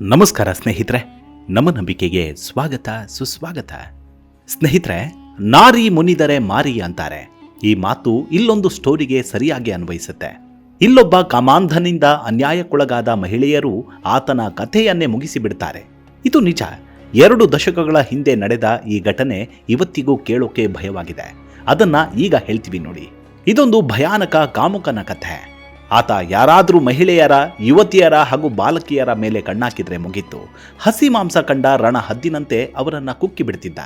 ನಮಸ್ಕಾರ ಸ್ನೇಹಿತರೆ, ನಮ್ಮ ನಂಬಿಕೆಗೆ ಸ್ವಾಗತ, ಸುಸ್ವಾಗತ. ಸ್ನೇಹಿತರೆ, ನಾರಿ ಮುನಿದರೆ ಮಾರಿ ಅಂತಾರೆ. ಈ ಮಾತು ಇಲ್ಲೊಂದು ಸ್ಟೋರಿಗೆ ಸರಿಯಾಗಿ ಅನ್ವಯಿಸುತ್ತೆ. ಇಲ್ಲೊಬ್ಬ ಕಾಮಾಂಧನಿಂದ ಅನ್ಯಾಯಕ್ಕೊಳಗಾದ ಮಹಿಳೆಯರು ಆತನ ಕಥೆಯನ್ನೇ ಮುಗಿಸಿಬಿಡ್ತಾರೆ. ಇದು ನಿಜ. ಎರಡು ದಶಕಗಳ ಹಿಂದೆ ನಡೆದ ಈ ಘಟನೆ ಇವತ್ತಿಗೂ ಕೇಳೋಕೆ ಭಯವಾಗಿದೆ. ಅದನ್ನ ಈಗ ಹೇಳ್ತೀವಿ ನೋಡಿ. ಇದೊಂದು ಭಯಾನಕ ಕಾಮುಕನ ಕಥೆ. ಆತ ಯಾರಾದರೂ ಮಹಿಳೆಯರ, ಯುವತಿಯರ ಹಾಗೂ ಬಾಲಕಿಯರ ಮೇಲೆ ಕಣ್ಣಾಕಿದ್ರೆ ಮುಗಿತು. ಹಸಿ ಮಾಂಸ ಕಂಡ ರಣ ಹದ್ದಿನಂತೆ ಅವರನ್ನ ಕುಕ್ಕಿ ಬಿಡ್ತಿದ್ದ.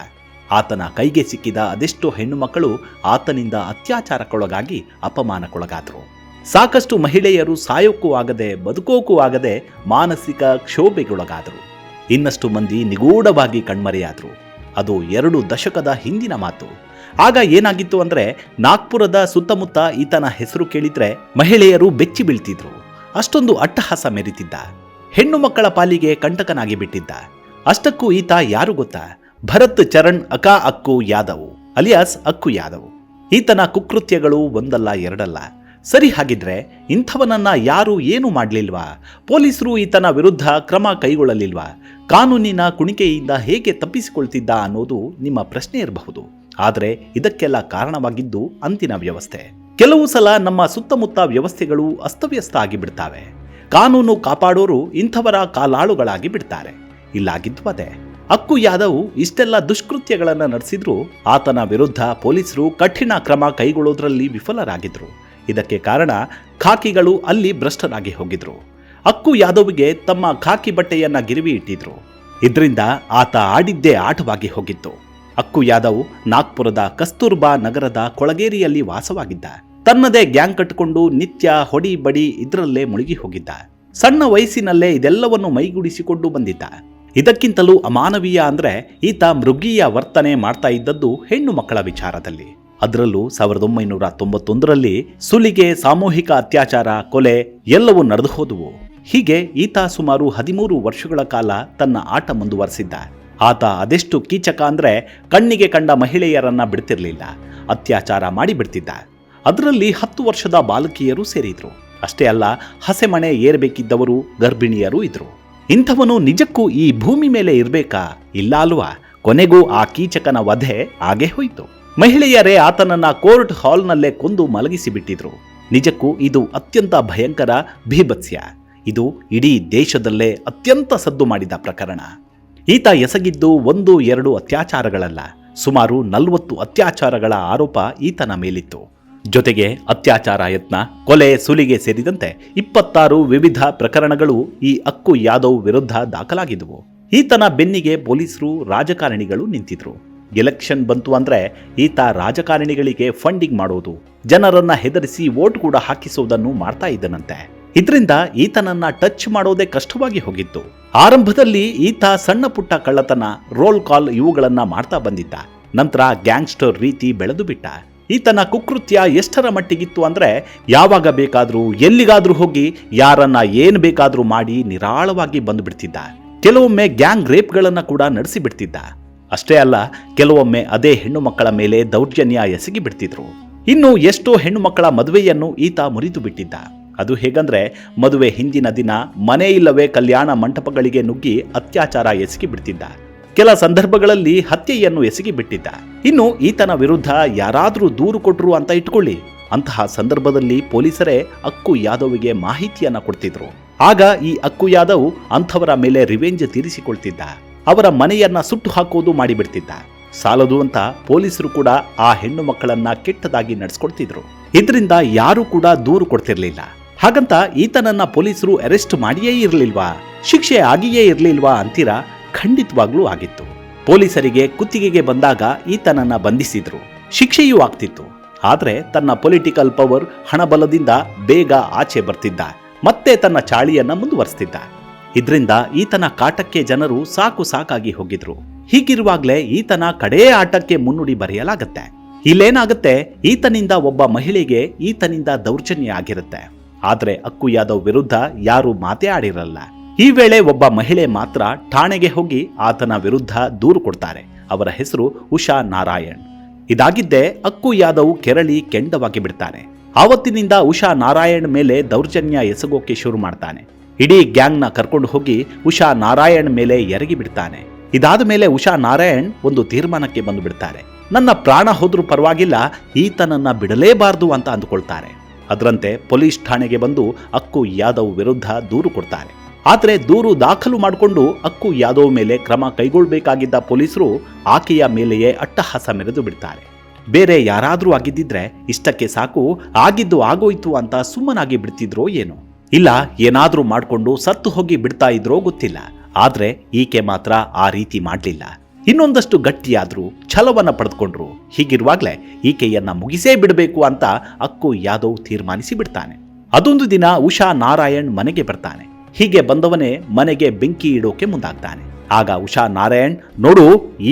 ಆತನ ಕೈಗೆ ಸಿಕ್ಕಿದ ಅದೆಷ್ಟೋ ಹೆಣ್ಣು ಮಕ್ಕಳು ಆತನಿಂದ ಅತ್ಯಾಚಾರಕ್ಕೊಳಗಾಗಿ ಅಪಮಾನಕ್ಕೊಳಗಾದರು. ಸಾಕಷ್ಟು ಮಹಿಳೆಯರು ಸಾಯೋಕ್ಕೂ ಆಗದೆ, ಬದುಕೋಕ್ಕೂ ಆಗದೆ ಮಾನಸಿಕ ಕ್ಷೋಭೆಗೊಳಗಾದರು. ಇನ್ನಷ್ಟು ಮಂದಿ ನಿಗೂಢವಾಗಿ ಕಣ್ಮರೆಯಾದರು. ಅದು ಎರಡು ದಶಕದ ಹಿಂದಿನ ಮಾತು. ಆಗ ಏನಾಗಿತ್ತು ಅಂದ್ರೆ ನಾಗ್ಪುರದ ಸುತ್ತಮುತ್ತ ಈತನ ಹೆಸರು ಕೇಳಿದ್ರೆ ಮಹಿಳೆಯರು ಬೆಚ್ಚಿ ಬೀಳ್ತಿದ್ರು. ಅಷ್ಟೊಂದು ಅಟ್ಟಹಾಸ ಮೆರಿತಿದ್ದ. ಹೆಣ್ಣು ಮಕ್ಕಳ ಪಾಲಿಗೆ ಕಂಟಕನಾಗಿ ಬಿಟ್ಟಿದ್ದ. ಅಷ್ಟಕ್ಕೂ ಈತ ಯಾರು ಗೊತ್ತಾ? ಭರತ್, ಚರಣ್, ಅಕಾ, ಅಕ್ಕು, ಯಾದವ್. ಅಲಿಯಾಸ್, ಅಕ್ಕು, ಯಾದವ್. ಈತನ ಕುಕೃತ್ಯಗಳು ಒಂದಲ್ಲ, ಎರಡಲ್ಲ. ಸರಿ ಹಾಗಿದ್ರೆ ಇಂಥವನನ್ನ ಯಾರು ಏನು ಮಾಡಲಿಲ್ವಾ? ಪೊಲೀಸರು ಈತನ ವಿರುದ್ಧ ಕ್ರಮ ಕೈಗೊಳ್ಳಲಿಲ್ವಾ? ಕಾನೂನಿನ ಕುಣಿಕೆಯಿಂದ ಹೇಗೆ ತಪ್ಪಿಸಿಕೊಳ್ತಿದ್ದ ಅನ್ನೋದು ನಿಮ್ಮ ಪ್ರಶ್ನೆ ಇರಬಹುದು. ಆದರೆ ಇದಕ್ಕೆಲ್ಲ ಕಾರಣವಾಗಿದ್ದು ಅಂತಿನ ವ್ಯವಸ್ಥೆ. ಕೆಲವು ಸಲ ನಮ್ಮ ಸುತ್ತಮುತ್ತ ವ್ಯವಸ್ಥೆಗಳು ಅಸ್ತವ್ಯಸ್ತ ಆಗಿಬಿಡ್ತಾವೆ. ಕಾನೂನು ಕಾಪಾಡೋರು ಇಂಥವರ ಕಾಲಾಳುಗಳಾಗಿ ಬಿಡ್ತಾರೆ. ಇಲ್ಲಾಗಿದ್ದು ಅದೇ. ಅಕ್ಕು ಯಾದವ್ ಇಷ್ಟೆಲ್ಲ ದುಷ್ಕೃತ್ಯಗಳನ್ನು ನಡೆಸಿದ್ರು ಆತನ ವಿರುದ್ಧ ಪೊಲೀಸರು ಕಠಿಣ ಕ್ರಮ ಕೈಗೊಳ್ಳೋದ್ರಲ್ಲಿ ವಿಫಲರಾಗಿದ್ರು. ಇದಕ್ಕೆ ಕಾರಣ ಖಾಕಿಗಳು ಅಲ್ಲಿ ಭ್ರಷ್ಟರಾಗಿ ಹೋಗಿದ್ರು. ಅಕ್ಕು ಯಾದವ್ಗೆ ತಮ್ಮ ಖಾಕಿ ಬಟ್ಟೆಯನ್ನ ಗಿರಿವಿ ಇಟ್ಟಿದ್ರು. ಇದರಿಂದ ಆತ ಆಡಿದ್ದೇ ಆಟವಾಗಿ ಹೋಗಿತ್ತು. ಅಕ್ಕು ಯಾದವ್ ನಾಗ್ಪುರದ ಕಸ್ತೂರ್ಬಾ ನಗರದ ಕೊಳಗೇರಿಯಲ್ಲಿ ವಾಸವಾಗಿದ್ದ. ತನ್ನದೇ ಗ್ಯಾಂಗ್ ಕಟ್ಟಿಕೊಂಡು ನಿತ್ಯ ಹೊಡಿ ಬಡಿ ಇದರಲ್ಲೇ ಮುಳುಗಿ ಹೋಗಿದ್ದ. ಸಣ್ಣ ವಯಸ್ಸಿನಲ್ಲೇ ಇದೆಲ್ಲವನ್ನು ಮೈಗೂಡಿಸಿಕೊಂಡು ಬಂದಿದ್ದ. ಇದಕ್ಕಿಂತಲೂ ಅಮಾನವೀಯ ಅಂದ್ರೆ ಈತ ಮೃಗೀಯ ವರ್ತನೆ ಮಾಡ್ತಾ ಇದ್ದದ್ದು ಹೆಣ್ಣು ಮಕ್ಕಳ ವಿಚಾರದಲ್ಲಿ. ಅದರಲ್ಲೂ ಸಾವಿರದ ಒಂಬೈನೂರ ತೊಂಬತ್ತೊಂದರಲ್ಲಿ ಸುಲಿಗೆ, ಸಾಮೂಹಿಕ ಅತ್ಯಾಚಾರ, ಕೊಲೆ ಎಲ್ಲವೂ ನಡೆದು ಹೋದುವು. ಹೀಗೆ ಈತ ಸುಮಾರು ಹದಿಮೂರು ವರ್ಷಗಳ ಕಾಲ ತನ್ನ ಆಟ ಮುಂದುವರೆಸಿದ್ದ. ಆತ ಅದೆಷ್ಟು ಕೀಚಕ ಅಂದ್ರೆ ಕಣ್ಣಿಗೆ ಕಂಡ ಮಹಿಳೆಯರನ್ನ ಬಿಡ್ತಿರಲಿಲ್ಲ. ಅತ್ಯಾಚಾರ ಮಾಡಿ ಬಿಡ್ತಿದ್ದ. ಅದರಲ್ಲಿ ಹತ್ತು ವರ್ಷದ ಬಾಲಕಿಯರು ಸೇರಿದ್ರು. ಅಷ್ಟೇ ಅಲ್ಲ, ಹಸೆಮಣೆ ಏರಬೇಕಿದ್ದವರು ಗರ್ಭಿಣಿಯರು ಇದ್ರು. ಇಂಥವನು ನಿಜಕ್ಕೂ ಈ ಭೂಮಿ ಮೇಲೆ ಇರಬೇಕಾ? ಇಲ್ಲ ಅಲ್ವಾ? ಕೊನೆಗೂ ಆ ಕೀಚಕನ ವಧೆ ಆಗೇ ಹೋಯ್ತು. ಮಹಿಳೆಯರೇ ಆತನನ್ನ ಕೋರ್ಟ್ ಹಾಲ್ನಲ್ಲೇ ಕೊಂದು ಮಲಗಿಸಿಬಿಟ್ಟಿದ್ರು. ನಿಜಕ್ಕೂ ಇದು ಅತ್ಯಂತ ಭಯಂಕರ ಭೀಭತ್ಸ್ಯ. ಇದು ಇಡೀ ದೇಶದಲ್ಲೇ ಅತ್ಯಂತ ಸದ್ದು ಮಾಡಿದ ಪ್ರಕರಣ. ಈತ ಎಸಗಿದ್ದು ಒಂದು, ಎರಡು ಅತ್ಯಾಚಾರಗಳಲ್ಲ. ಸುಮಾರು ನಲವತ್ತು ಅತ್ಯಾಚಾರಗಳ ಆರೋಪ ಈತನ ಮೇಲಿತ್ತು. ಜೊತೆಗೆ ಅತ್ಯಾಚಾರ ಯತ್ನ, ಕೊಲೆ, ಸುಲಿಗೆ ಸೇರಿದಂತೆ ಇಪ್ಪತ್ತಾರು ವಿವಿಧ ಪ್ರಕರಣಗಳು ಈ ಅಕ್ಕು ಯಾದವ್ ವಿರುದ್ಧ ದಾಖಲಾಗಿದ್ದವು. ಈತನ ಬೆನ್ನಿಗೆ ಪೊಲೀಸರು ರಾಜಕಾರಣಿಗಳು ನಿಂತಿದ್ರು. ಎಲೆಕ್ಷನ್ ಬಂತು ಅಂದ್ರೆ ಈತ ರಾಜಕಾರಣಿಗಳಿಗೆ ಫಂಡಿಂಗ್ ಮಾಡೋದು. ಜನರನ್ನ ಹೆದರಿಸಿ ವೋಟ್ ಕೂಡ ಹಾಕಿಸುವುದನ್ನು ಮಾಡ್ತಾ ಇದ್ದನಂತೆ. ಇದರಿಂದ ಈತನನ್ನ ಟಚ್ ಮಾಡೋದೇ ಕಷ್ಟವಾಗಿ ಹೋಗಿತ್ತು. ಆರಂಭದಲ್ಲಿ ಈತ ಸಣ್ಣ ಪುಟ್ಟ ಕಳ್ಳತನ, ರೋಲ್ ಕಾಲ್ ಇವುಗಳನ್ನ ಮಾಡ್ತಾ ಬಂದಿದ್ದ. ನಂತರ ಗ್ಯಾಂಗ್ಸ್ಟರ್ ರೀತಿ ಬೆಳೆದು ಬಿಟ್ಟ. ಈತನ ಕುಕೃತ್ಯ ಎಷ್ಟರ ಮಟ್ಟಿಗಿತ್ತು ಅಂದ್ರೆ, ಯಾವಾಗ ಬೇಕಾದ್ರೂ, ಎಲ್ಲಿಗಾದ್ರೂ ಹೋಗಿ ಯಾರನ್ನ ಏನ್ ಬೇಕಾದ್ರೂ ಮಾಡಿ ನಿರಾಳವಾಗಿ ಬಂದುಬಿಡ್ತಿದ್ದ. ಕೆಲವೊಮ್ಮೆ ಗ್ಯಾಂಗ್ ರೇಪ್ಗಳನ್ನ ಕೂಡ ನಡೆಸಿ ಬಿಡ್ತಿದ್ದ ಅಷ್ಟೇ ಅಲ್ಲ, ಕೆಲವೊಮ್ಮೆ ಅದೇ ಹೆಣ್ಣು ಮಕ್ಕಳ ಮೇಲೆ ದೌರ್ಜನ್ಯ ಎಸಗಿ ಬಿಡ್ತಿದ್ರು ಇನ್ನು ಎಷ್ಟೋ ಹೆಣ್ಣು ಮಕ್ಕಳ ಮದುವೆಯನ್ನು ಈತ ಮುರಿದು ಬಿಟ್ಟಿದ್ದ. ಅದು ಹೇಗಂದ್ರೆ ಮದುವೆ ಹಿಂದಿನ ದಿನ ಮನೆ ಇಲ್ಲವೇ ಕಲ್ಯಾಣ ಮಂಟಪಗಳಿಗೆ ನುಗ್ಗಿ ಅತ್ಯಾಚಾರ ಎಸಗಿ ಬಿಡ್ತಿದ್ದ ಕೆಲ ಸಂದರ್ಭಗಳಲ್ಲಿ ಹತ್ಯೆಯನ್ನು ಎಸಗಿ ಬಿಟ್ಟಿದ್ದ ಇನ್ನು ಈತನ ವಿರುದ್ಧ ಯಾರಾದರೂ ದೂರು ಕೊಟ್ಟರು ಅಂತ ಇಟ್ಕೊಳ್ಳಿ. ಅಂತಹ ಸಂದರ್ಭದಲ್ಲಿ ಪೊಲೀಸರೇ ಅಕ್ಕು ಯಾದವ್ಗೆ ಮಾಹಿತಿಯನ್ನ ಕೊಡ್ತಿದ್ರು. ಆಗ ಈ ಅಕ್ಕು ಯಾದವ್ ಅಂಥವರ ಮೇಲೆ ರಿವೆಂಜ್ ತೀರಿಸಿಕೊಳ್ತಿದ್ದ. ಅವರ ಮನೆಯನ್ನ ಸುಟ್ಟು ಹಾಕೋದು ಮಾಡಿಬಿಡ್ತಿದ್ದ. ಸಾಲದು ಅಂತ ಪೊಲೀಸರು ಕೂಡ ಆ ಹೆಣ್ಣು ಮಕ್ಕಳನ್ನ ಕೆಟ್ಟದಾಗಿ ನಡೆಸ್ಕೊಳ್ತಿದ್ರು. ಇದರಿಂದ ಯಾರೂ ಕೂಡ ದೂರು ಕೊಡ್ತಿರ್ಲಿಲ್ಲ. ಹಾಗಂತ ಈತನನ್ನ ಪೊಲೀಸರು ಅರೆಸ್ಟ್ ಮಾಡಿಯೇ ಇರಲಿಲ್ವಾ? ಶಿಕ್ಷೆ ಆಗಿಯೇ ಇರಲಿಲ್ವಾ ಅಂತೀರಾ? ಖಂಡಿತವಾಗ್ಲೂ ಆಗಿತ್ತು. ಪೊಲೀಸರಿಗೆ ಕುತ್ತಿಗೆಗೆ ಬಂದಾಗ ಈತನನ್ನ ಬಂಧಿಸಿದ್ರು. ಶಿಕ್ಷೆಯೂ ಆಗ್ತಿತ್ತು. ಆದ್ರೆ ತನ್ನ ಪೊಲಿಟಿಕಲ್ ಪವರ್, ಹಣಬಲದಿಂದ ಬೇಗ ಆಚೆ ಬರ್ತಿದ್ದ. ಮತ್ತೆ ತನ್ನ ಚಾಳಿಯನ್ನ ಮುಂದುವರಿಸ್ತಿದ್ದ. ಇದರಿಂದ ಈತನ ಕಾಟಕ್ಕೆ ಜನರು ಸಾಕು ಸಾಕಾಗಿ ಹೋಗಿದ್ರು. ಹೀಗಿರುವಾಗ್ಲೇ ಈತನ ಕಡೇ ಆಟಕ್ಕೆ ಮುನ್ನುಡಿ ಬರೆಯಲಾಗತ್ತೆ. ಇಲ್ಲೇನಾಗತ್ತೆ? ಈತನಿಂದ ಒಬ್ಬ ಮಹಿಳೆಗೆ ಈತನಿಂದ ದೌರ್ಜನ್ಯ ಆಗಿರುತ್ತೆ. ಆದ್ರೆ ಅಕ್ಕು ಯಾದವ್ ವಿರುದ್ಧ ಯಾರು ಮಾತೇ ಆಡಿರಲ್ಲ. ಈ ವೇಳೆ ಒಬ್ಬ ಮಹಿಳೆ ಮಾತ್ರ ಠಾಣೆಗೆ ಹೋಗಿ ಆತನ ವಿರುದ್ಧ ದೂರು ಕೊಡ್ತಾರೆ. ಅವರ ಹೆಸರು ಉಷಾ ನಾರಾಯಣ್. ಇದಾಗಿದ್ದೇ ಅಕ್ಕು ಯಾದವ್ ಕೆರಳಿ ಕೆಂಡವಾಗಿ ಬಿಡ್ತಾನೆ. ಆವತ್ತಿನಿಂದ ಉಷಾ ನಾರಾಯಣ್ ಮೇಲೆ ದೌರ್ಜನ್ಯ ಎಸಗೋಕೆ ಶುರು ಮಾಡ್ತಾನೆ. ಇಡೀ ಗ್ಯಾಂಗ್ನ ಕರ್ಕೊಂಡು ಹೋಗಿ ಉಷಾ ನಾರಾಯಣ್ ಮೇಲೆ ಎರಗಿ ಬಿಡ್ತಾನೆ. ಇದಾದ ಮೇಲೆ ಉಷಾ ನಾರಾಯಣ್ ಒಂದು ತೀರ್ಮಾನಕ್ಕೆ ಬಂದು ಬಿಡ್ತಾರೆ. ನನ್ನ ಪ್ರಾಣ ಹೋದ್ರೂ ಪರವಾಗಿಲ್ಲ, ಈತನನ್ನ ಬಿಡಲೇಬಾರದು ಅಂತ ಅಂದುಕೊಳ್ತಾರೆ. ಅದರಂತೆ ಪೊಲೀಸ್ ಠಾಣೆಗೆ ಬಂದು ಅಕ್ಕು ಯಾದವ್ ವಿರುದ್ಧ ದೂರು ಕೊಡ್ತಾರೆ. ಆದರೆ ದೂರು ದಾಖಲು ಮಾಡಿಕೊಂಡು ಅಕ್ಕು ಯಾದವ್ ಮೇಲೆ ಕ್ರಮ ಕೈಗೊಳ್ಳಬೇಕಾಗಿದ್ದ ಪೊಲೀಸರು ಆಕೆಯ ಮೇಲೆಯೇ ಅಟ್ಟಹಾಸ ಮೆರೆದು ಬಿಡ್ತಾರೆ. ಬೇರೆ ಯಾರಾದರೂ ಆಗಿದ್ದಿದ್ರೆ ಇಷ್ಟಕ್ಕೆ ಸಾಕು, ಆಗಿದ್ದು ಆಗೋಯ್ತು ಅಂತ ಸುಮ್ಮನಾಗಿ ಬಿಡ್ತಿದ್ರೋ ಏನೋ. ಇಲ್ಲ, ಏನಾದರೂ ಮಾಡ್ಕೊಂಡು ಸತ್ತು ಹೋಗಿ ಬಿಡ್ತಾ ಇದ್ರೋ ಗೊತ್ತಿಲ್ಲ. ಆದ್ರೆ ಈಕೆ ಮಾತ್ರ ಆ ರೀತಿ ಮಾಡಲಿಲ್ಲ. ಇನ್ನೊಂದಷ್ಟು ಗಟ್ಟಿಯಾದ್ರೂ ಛಲವನ್ನ ಪಡೆದುಕೊಂಡ್ರು. ಹೀಗಿರುವಾಗ್ಲೇ ಈಕೆಯನ್ನ ಮುಗಿಸೇ ಬಿಡಬೇಕು ಅಂತ ಅಕ್ಕು ಯಾದವ್ ತೀರ್ಮಾನಿಸಿ ಬಿಡ್ತಾನೆ. ಅದೊಂದು ದಿನ ಉಷಾ ನಾರಾಯಣ್ ಮನೆಗೆ ಬರ್ತಾನೆ. ಹೀಗೆ ಬಂದವನೇ ಮನೆಗೆ ಬೆಂಕಿ ಇಡೋಕೆ ಮುಂದಾಗ್ತಾನೆ. ಆಗ ಉಷಾ ನಾರಾಯಣ್, ನೋಡು,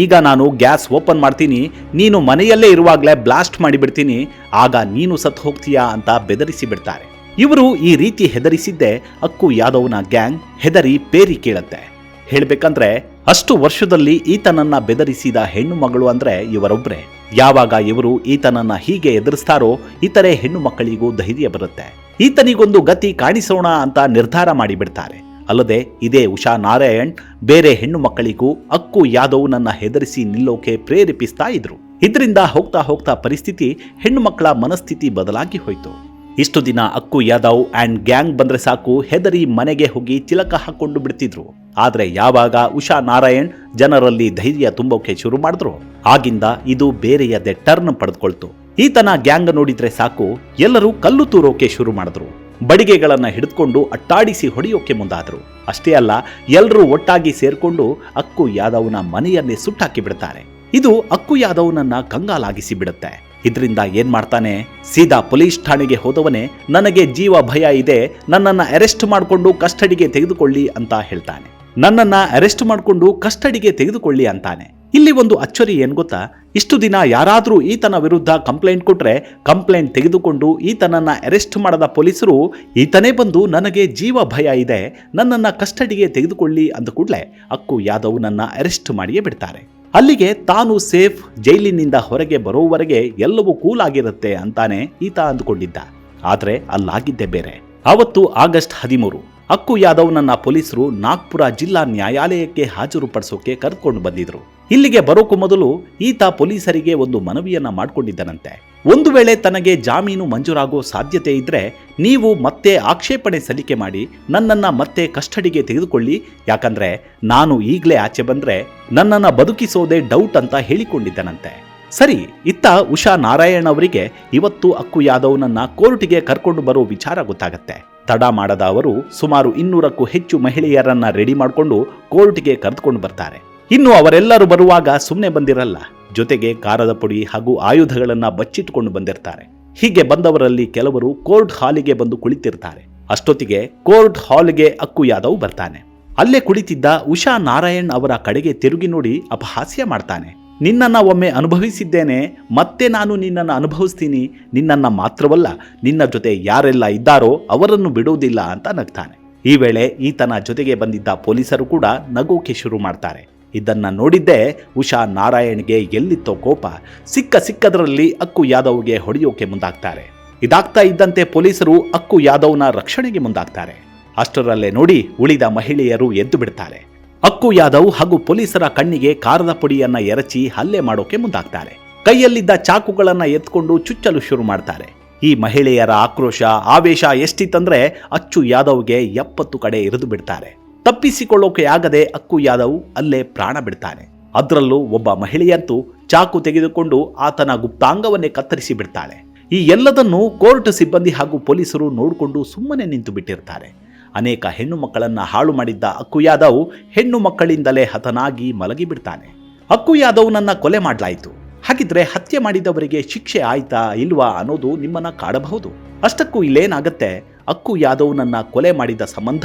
ಈಗ ನಾನು ಗ್ಯಾಸ್ ಓಪನ್ ಮಾಡ್ತೀನಿ. ನೀನು ಮನೆಯಲ್ಲೇ ಇರುವಾಗಲೇ ಬ್ಲಾಸ್ಟ್ ಮಾಡಿಬಿಡ್ತೀನಿ. ಆಗ ನೀನು ಸತ್ತು ಹೋಗ್ತೀಯಾ ಅಂತ ಬೆದರಿಸಿ ಬಿಡ್ತಾರೆ. ಇವರು ಈ ರೀತಿ ಹೆದರಿಸಿದ್ದೆ ಅಕ್ಕು ಯಾದವ್ನ ಗ್ಯಾಂಗ್ ಹೆದರಿ ಪೇರಿ ಕೇಳತ್ತೆ. ಹೇಳ್ಬೇಕಂದ್ರೆ, ಅಷ್ಟು ವರ್ಷದಲ್ಲಿ ಈತನನ್ನ ಬೆದರಿಸಿದ ಹೆಣ್ಣು ಮಗಳು ಅಂದ್ರೆ ಇವರೊಬ್ರೆ. ಯಾವಾಗ ಇವರು ಈತನನ್ನ ಹೀಗೆ ಎದುರಿಸ್ತಾರೋ, ಇತರೆ ಹೆಣ್ಣು ಮಕ್ಕಳಿಗೂ ಧೈರ್ಯ ಬರುತ್ತೆ. ಈತನಿಗೊಂದು ಗತಿ ಕಾಣಿಸೋಣ ಅಂತ ನಿರ್ಧಾರ ಮಾಡಿಬಿಡ್ತಾರೆ. ಅಲ್ಲದೆ, ಇದೇ ಉಷಾ ನಾರಾಯಣ್, ಬೇರೆ ಹೆಣ್ಣು ಮಕ್ಕಳಿಗೂ ಅಕ್ಕು ಯಾದವ್ನನ್ನ ಹೆದರಿಸಿ ನಿಲ್ಲೋಕೆ ಪ್ರೇರೇಪಿಸ್ತಾ ಇದ್ರು. ಇದರಿಂದ ಹೋಗ್ತಾ ಹೋಗ್ತಾ ಪರಿಸ್ಥಿತಿ ಹೆಣ್ಣು ಮಕ್ಕಳ ಮನಸ್ಥಿತಿ ಬದಲಾಗಿ ಹೋಯಿತು. ಇಷ್ಟು ದಿನ ಅಕ್ಕು ಯಾದವ್ ಆ್ಯಂಡ್ ಗ್ಯಾಂಗ್ ಬಂದ್ರೆ ಸಾಕು ಹೆದರಿ ಮನೆಗೆ ಹೋಗಿ ಚಿಲಕ ಹಾಕೊಂಡು ಬಿಡ್ತಿದ್ರು. ಆದ್ರೆ ಯಾವಾಗ ಉಷಾ ನಾರಾಯಣ್ ಜನರಲ್ಲಿ ಧೈರ್ಯ ತುಂಬೋಕೆ ಶುರು ಮಾಡಿದ್ರು? ಆಗಿಂದ ಇದು ಬೇರೆಯದೇ ಟರ್ನ್ ಪಡೆದುಕೊಳ್ತು. ಈತನ ಗ್ಯಾಂಗ್ ನೋಡಿದ್ರೆ ಸಾಕು, ಎಲ್ಲರೂ ಕಲ್ಲು ತೂರೋಕೆ ಶುರು ಮಾಡಿದ್ರು. ಬಡಿಗೆಗಳನ್ನ ಹಿಡಿದುಕೊಂಡು ಅಟ್ಟಾಡಿಸಿ ಹೊಡೆಯೋಕೆ ಮುಂದಾದ್ರು. ಅಷ್ಟೇ ಅಲ್ಲ ಎಲ್ಲರೂ ಒಟ್ಟಾಗಿ ಸೇರ್ಕೊಂಡು ಅಕ್ಕು ಯಾದವ್ನ ಮನೆಯನ್ನೇ ಸುಟ್ಟಾಕಿ ಬಿಡ್ತಾರೆ. ಇದು ಅಕ್ಕು ಯಾದವ್ನನ್ನ ಕಂಗಾಲಾಗಿಸಿ ಬಿಡುತ್ತೆ. ಇದರಿಂದ ಏನ್ ಮಾಡ್ತಾನೆ? ಸೀದಾ ಪೊಲೀಸ್ ಠಾಣೆಗೆ ಹೋದವನೇ, ನನಗೆ ಜೀವ ಭಯ ಇದೆ, ನನ್ನನ್ನ ಅರೆಸ್ಟ್ ಮಾಡಿಕೊಂಡು ಕಸ್ಟಡಿಗೆ ತೆಗೆದುಕೊಳ್ಳಿ ಅಂತ ಹೇಳ್ತಾನೆ. ನನ್ನನ್ನ ಅರೆಸ್ಟ್ ಮಾಡಿಕೊಂಡು ಕಸ್ಟಡಿಗೆ ತೆಗೆದುಕೊಳ್ಳಿ ಅಂತಾನೆ. ಇಲ್ಲಿ ಒಂದು ಅಚ್ಚರಿ ಏನು ಗೊತ್ತಾ? ಇಷ್ಟು ದಿನ ಯಾರಾದರೂ ಈತನ ವಿರುದ್ಧ ಕಂಪ್ಲೇಂಟ್ ಕೊಟ್ಟರೆ ಕಂಪ್ಲೇಂಟ್ ತೆಗೆದುಕೊಂಡು ಈತನನ್ನ ಅರೆಸ್ಟ್ ಮಾಡದ ಪೊಲೀಸರು ಈತನೇ ಬಂದು ನನಗೆ ಜೀವ ಭಯ ಇದೆ, ನನ್ನನ್ನ ಕಸ್ಟಡಿಗೆ ತೆಗೆದುಕೊಳ್ಳಿ ಅಂದ ಕೂಡಲೇ ಅಕ್ಕು ಯಾದವ್ ನನ್ನ ಅರೆಸ್ಟ್ ಮಾಡಿಯೇ ಬಿಡ್ತಾರೆ. ಅಲ್ಲಿಗೆ ತಾನು ಸೇಫ್, ಜೈಲಿನಿಂದ ಹೊರಗೆ ಬರೋವರೆಗೆ ಎಲ್ಲವೂ ಕೂಲ್ ಆಗಿರುತ್ತೆ ಅಂತಾನೆ ಈತ ಅಂದುಕೊಂಡಿದ್ದ. ಆದರೆ ಅಲ್ಲಾಗಿದ್ದೆ ಬೇರೆ. ಅವತ್ತು ಆಗಸ್ಟ್ ಹದಿಮೂರು, ಅಕ್ಕು ಯಾದವ್ನನ್ನ ಪೊಲೀಸರು ನಾಗ್ಪುರ ಜಿಲ್ಲಾ ನ್ಯಾಯಾಲಯಕ್ಕೆ ಹಾಜರುಪಡಿಸೋಕೆ ಕರೆದುಕೊಂಡು ಬಂದಿದ್ರು. ಇಲ್ಲಿಗೆ ಬರೋಕು ಮೊದಲು ಈತ ಪೊಲೀಸರಿಗೆ ಒಂದು ಮನವಿಯನ್ನ ಮಾಡಿಕೊಂಡಿದ್ದನಂತೆ. ಒಂದು ವೇಳೆ ತನಗೆ ಜಾಮೀನು ಮಂಜೂರಾಗೋ ಸಾಧ್ಯತೆ ಇದ್ರೆ ನೀವು ಮತ್ತೆ ಆಕ್ಷೇಪಣೆ ಸಲ್ಲಿಕೆ ಮಾಡಿ ನನ್ನನ್ನ ಮತ್ತೆ ಕಸ್ಟಡಿಗೆ ತೆಗೆದುಕೊಳ್ಳಿ. ಯಾಕಂದ್ರೆ ನಾನು ಈಗಲೇ ಆಚೆ ಬಂದ್ರೆ ನನ್ನನ್ನ ಬದುಕಿಸೋದೇ ಡೌಟ್ ಅಂತ ಹೇಳಿಕೊಂಡಿದ್ದನಂತೆ. ಸರಿ, ಇತ್ತ ಉಷಾ ನಾರಾಯಣ್ ಅವರಿಗೆ ಇವತ್ತು ಅಕ್ಕು ಯಾದವ್ನನ್ನ ಕೋರ್ಟಿಗೆ ಕರ್ಕೊಂಡು ಬರೋ ವಿಚಾರ ಗೊತ್ತಾಗತ್ತೆ. ತಡ ಮಾಡದ ಅವರು ಸುಮಾರು ಇನ್ನೂರಕ್ಕೂ ಹೆಚ್ಚು ಮಹಿಳೆಯರನ್ನ ರೆಡಿ ಮಾಡಿಕೊಂಡು ಕೋರ್ಟ್ಗೆ ಕರೆದುಕೊಂಡು ಬರ್ತಾರೆ. ಇನ್ನು ಅವರೆಲ್ಲರೂ ಬರುವಾಗ ಸುಮ್ಮನೆ ಬಂದಿರಲ್ಲ. ಜೊತೆಗೆ ಕಾರದ ಪುಡಿ ಹಾಗೂ ಆಯುಧಗಳನ್ನ ಬಚ್ಚಿಟ್ಟುಕೊಂಡು ಬಂದಿರ್ತಾರೆ. ಹೀಗೆ ಬಂದವರಲ್ಲಿ ಕೆಲವರು ಕೋರ್ಟ್ ಹಾಲಿಗೆ ಬಂದು ಕುಳಿತಿರ್ತಾರೆ. ಅಷ್ಟೊತ್ತಿಗೆ ಕೋರ್ಟ್ ಹಾಲ್ಗೆ ಅಕ್ಕು ಯಾದವ್ ಬರ್ತಾನೆ. ಅಲ್ಲೇ ಕುಳಿತಿದ್ದ ಉಷಾ ನಾರಾಯಣ್ ಅವರ ಕಡೆಗೆ ತಿರುಗಿ ನೋಡಿ ಅಪಹಾಸ್ಯ ಮಾಡ್ತಾನೆ. ನಿನ್ನನ್ನ ಒಮ್ಮೆ ಅನುಭವಿಸಿದ್ದೇನೆ, ಮತ್ತೆ ನಾನು ನಿನ್ನನ್ನು ಅನುಭವಿಸ್ತೀನಿ. ನಿನ್ನನ್ನ ಮಾತ್ರವಲ್ಲ, ನಿನ್ನ ಜೊತೆ ಯಾರೆಲ್ಲ ಇದ್ದಾರೋ ಅವರನ್ನು ಬಿಡುವುದಿಲ್ಲ ಅಂತ ನಗ್ತಾನೆ. ಈ ವೇಳೆ ಈತನ ಜೊತೆಗೆ ಬಂದಿದ್ದ ಪೊಲೀಸರು ಕೂಡ ನಗೋಕೆ ಶುರು ಮಾಡ್ತಾರೆ. ಇದನ್ನು ನೋಡಿದ್ದೇ ಉಷಾ ನಾರಾಯಣ್ಗೆ ಎಲ್ಲಿತ್ತೋ ಕೋಪ. ಸಿಕ್ಕ ಸಿಕ್ಕದರಲ್ಲಿ ಅಕ್ಕು ಯಾದವ್ಗೆ ಹೊಡೆಯೋಕೆ ಮುಂದಾಗ್ತಾರೆ. ಇದಾಗ್ತಾ ಇದ್ದಂತೆ ಪೊಲೀಸರು ಅಕ್ಕು ಯಾದವ್ನ ರಕ್ಷಣೆಗೆ ಮುಂದಾಗ್ತಾರೆ. ಅಷ್ಟರಲ್ಲೇ ನೋಡಿ ಉಳಿದ ಮಹಿಳೆಯರು ಎದ್ದು ಬಿಡ್ತಾರೆ. ಅಕ್ಕು ಯಾದವ್ ಹಾಗೂ ಪೊಲೀಸರ ಕಣ್ಣಿಗೆ ಕಾರದ ಪುಡಿಯನ್ನ ಎರಚಿ ಹಲ್ಲೆ ಮಾಡೋಕೆ ಮುಂದಾಗ್ತಾರೆ. ಕೈಯಲ್ಲಿದ್ದ ಚಾಕುಗಳನ್ನ ಎತ್ಕೊಂಡು ಚುಚ್ಚಲು ಶುರು ಮಾಡ್ತಾರೆ. ಈ ಮಹಿಳೆಯರ ಆಕ್ರೋಶ, ಆವೇಶ ಎಷ್ಟಿತ್ತಂದ್ರೆ ಅಚ್ಚು ಯಾದವ್ಗೆ ಎಪ್ಪತ್ತು ಕಡೆ ಇರಿದು ಬಿಡ್ತಾರೆ. ತಪ್ಪಿಸಿಕೊಳ್ಳೋಕೆ ಆಗದೆ ಅಕ್ಕು ಯಾದವ್ ಅಲ್ಲೇ ಪ್ರಾಣ ಬಿಡ್ತಾನೆ. ಅದರಲ್ಲೂ ಒಬ್ಬ ಮಹಿಳೆಯಂತೂ ಚಾಕು ತೆಗೆದುಕೊಂಡು ಆತನ ಗುಪ್ತಾಂಗವನ್ನೇ ಕತ್ತರಿಸಿ ಬಿಡ್ತಾಳೆ. ಈ ಎಲ್ಲದನ್ನು ಕೋರ್ಟ್ ಸಿಬ್ಬಂದಿ ಹಾಗೂ ಪೊಲೀಸರು ನೋಡಿಕೊಂಡು ಸುಮ್ಮನೆ ನಿಂತು ಬಿಟ್ಟಿರ್ತಾರೆ ಅನೇಕ ಹೆಣ್ಣು ಮಕ್ಕಳನ್ನು ಹಾಳು ಮಾಡಿದ್ದ ಅಕ್ಕು ಯಾದವ್ ಹೆಣ್ಣು ಮಕ್ಕಳಿಂದಲೇ ಹತನಾಗಿ ಮಲಗಿಬಿಡ್ತಾನೆ. ಅಕ್ಕು ಯಾದವ್ನನ್ನ ಕೊಲೆ ಮಾಡಲಾಯಿತು. ಹಾಗಿದ್ರೆ ಹತ್ಯೆ ಮಾಡಿದವರಿಗೆ ಶಿಕ್ಷೆ ಆಯ್ತಾ ಇಲ್ವಾ ಅನ್ನೋದು ನಿಮ್ಮನ್ನ ಕಾಡಬಹುದು. ಅಷ್ಟಕ್ಕೂ ಇಲ್ಲೇನಾಗತ್ತೆ? ಅಕ್ಕು ಯಾದವ್ನನ್ನ ಕೊಲೆ ಮಾಡಿದ ಸಂಬಂಧ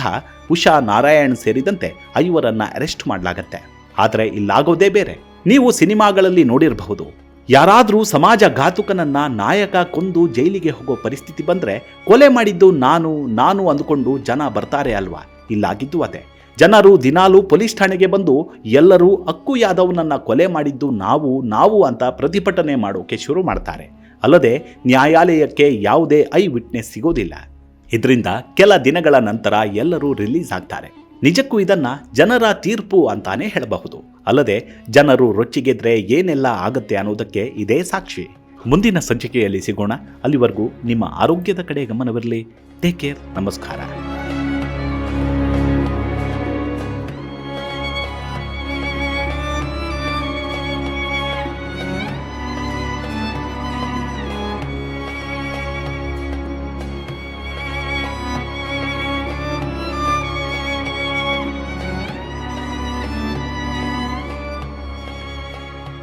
ಉಷಾ ನಾರಾಯಣ್ ಸೇರಿದಂತೆ ಐವರನ್ನ ಅರೆಸ್ಟ್ ಮಾಡಲಾಗತ್ತೆ. ಆದರೆ ಇಲ್ಲಾಗೋದೇ ಬೇರೆ. ನೀವು ಸಿನಿಮಾಗಳಲ್ಲಿ ನೋಡಿರಬಹುದು. ಯಾರಾದ್ರೂ ಸಮಾಜ ಘಾತುಕನನ್ನ ನಾಯಕ ಕೊಂದು ಜೈಲಿಗೆ ಹೋಗೋ ಪರಿಸ್ಥಿತಿ ಬಂದರೆ ಕೊಲೆ ಮಾಡಿದ್ದು ನಾನು ನಾನು ಅಂದುಕೊಂಡು ಜನ ಬರ್ತಾರೆ ಅಲ್ವಾ? ಇಲ್ಲಾಗಿದ್ದು ಅದೇ. ಜನರು ದಿನಾಲೂ ಪೊಲೀಸ್ ಠಾಣೆಗೆ ಬಂದು ಎಲ್ಲರೂ ಅಕ್ಕು ಯಾದವ್ನನ್ನ ಕೊಲೆ ಮಾಡಿದ್ದು ನಾವು ನಾವು ಅಂತ ಪ್ರತಿಭಟನೆ ಮಾಡೋಕೆ ಶುರು ಮಾಡ್ತಾರೆ. ಅಲ್ಲದೆ ನ್ಯಾಯಾಲಯಕ್ಕೆ ಯಾವುದೇ ಐ ವಿಟ್ನೆಸ್ ಸಿಗೋದಿಲ್ಲ. ಇದರಿಂದ ಕೆಲ ದಿನಗಳ ನಂತರ ಎಲ್ಲರೂ ರಿಲೀಸ್ ಆಗ್ತಾರೆ. ನಿಜಕ್ಕೂ ಇದನ್ನ ಜನರ ತೀರ್ಪು ಅಂತಾನೆ ಹೇಳಬಹುದು. ಅಲ್ಲದೆ ಜನರು ರೊಚ್ಚಿಗೆದ್ರೆ ಏನೆಲ್ಲ ಆಗುತ್ತೆ ಅನ್ನೋದಕ್ಕೆ ಇದೇ ಸಾಕ್ಷಿ. ಮುಂದಿನ ಸಂಚಿಕೆಯಲ್ಲಿ ಸಿಗೋಣ. ಅಲ್ಲಿವರೆಗೂ ನಿಮ್ಮ ಆರೋಗ್ಯದ ಕಡೆ ಗಮನವಿರಲಿ. ಟೇಕ್ ಕೇರ್ ನಮಸ್ಕಾರ.